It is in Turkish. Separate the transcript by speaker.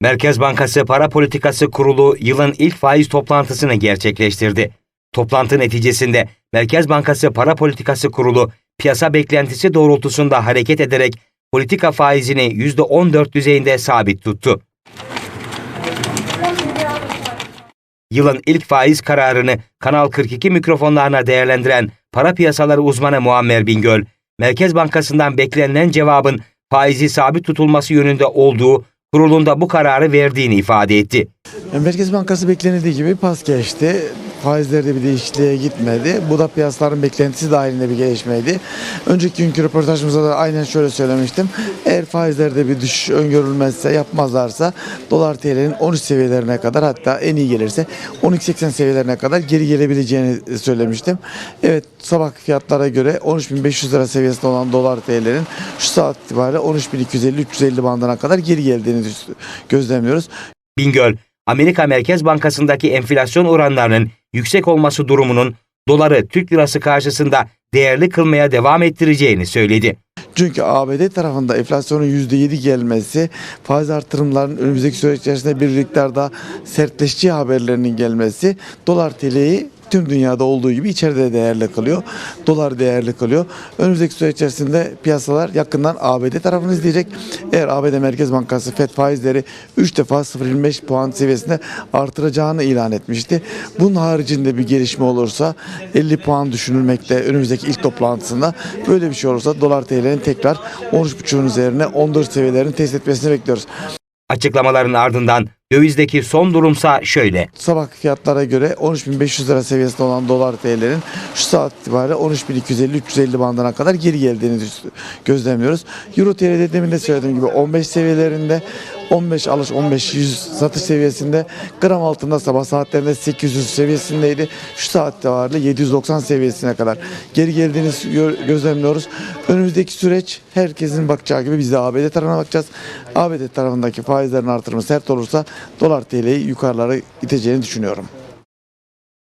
Speaker 1: Merkez Bankası Para Politikası Kurulu yılın ilk faiz toplantısını gerçekleştirdi. Toplantı neticesinde Merkez Bankası Para Politikası Kurulu piyasa beklentisi doğrultusunda hareket ederek politika faizini %14 düzeyinde sabit tuttu. Yılın ilk faiz kararını Kanal 42 mikrofonlarına değerlendiren para piyasaları uzmanı Muammer Bingöl, Merkez Bankası'ndan beklenilen cevabın faizi sabit tutulması yönünde olduğu kurulunda bu kararı verdiğini ifade etti.
Speaker 2: Merkez Bankası beklenildiği gibi pas geçti. Faizlerde bir değişikliğe gitmedi. Bu da piyasaların beklentisi dahilinde bir gelişmeydi. Önceki günkü röportajımızda da aynen şöyle söylemiştim. Eğer faizlerde bir düşüş öngörülmezse, yapmazlarsa dolar TL'nin 13 seviyelerine kadar hatta en iyi gelirse 12.80 seviyelerine kadar geri gelebileceğini söylemiştim. Evet sabah fiyatlara göre 13.500 lira seviyesinde olan dolar TL'nin şu saat itibariyle 13.250-350 bandına kadar geri geldiğini gözlemliyoruz.
Speaker 1: Bingöl, Amerika Merkez Bankası'ndaki enflasyon oranlarının yüksek olması durumunun doları Türk lirası karşısında değerli kılmaya devam ettireceğini söyledi.
Speaker 2: Çünkü ABD tarafında enflasyonun %7 gelmesi, faiz artırımlarının önümüzdeki süreç içerisinde bir miktar daha sertleşeceği haberlerinin gelmesi dolar TL'yi tüm dünyada olduğu gibi içeride de değerli kılıyor. Dolar değerli kılıyor. Önümüzdeki süreç içerisinde piyasalar yakından ABD tarafını izleyecek. Eğer ABD Merkez Bankası FED faizleri 3 defa 0.25 puan seviyesinde artıracağını ilan etmişti. Bunun haricinde bir gelişme olursa 50 puan düşünülmekte önümüzdeki ilk toplantısında. Böyle bir şey olursa dolar TL'nin tekrar 13.5'un üzerine 14 seviyelerini test etmesini bekliyoruz.
Speaker 1: Açıklamaların ardından dövizdeki son durumsa şöyle.
Speaker 2: Sabah fiyatlara göre 13.500 lira seviyesinde olan dolar TL'nin şu saat itibariyle 13.250-350 bandına kadar geri geldiğini gözlemliyoruz. Euro TL'de demin de söylediğim gibi 15 seviyelerinde 15 alış 15 100 satış seviyesinde gram altında sabah saatlerinde 800 seviyesindeydi. Şu saat itibariyle 790 seviyesine kadar geri geldiğini gö- gözlemliyoruz. Önümüzdeki süreç herkesin bakacağı gibi biz de ABD tarafına bakacağız. ABD tarafındaki faizlerin artırımı sert olursa dolar TL'yi yukarılara iteceğini düşünüyorum.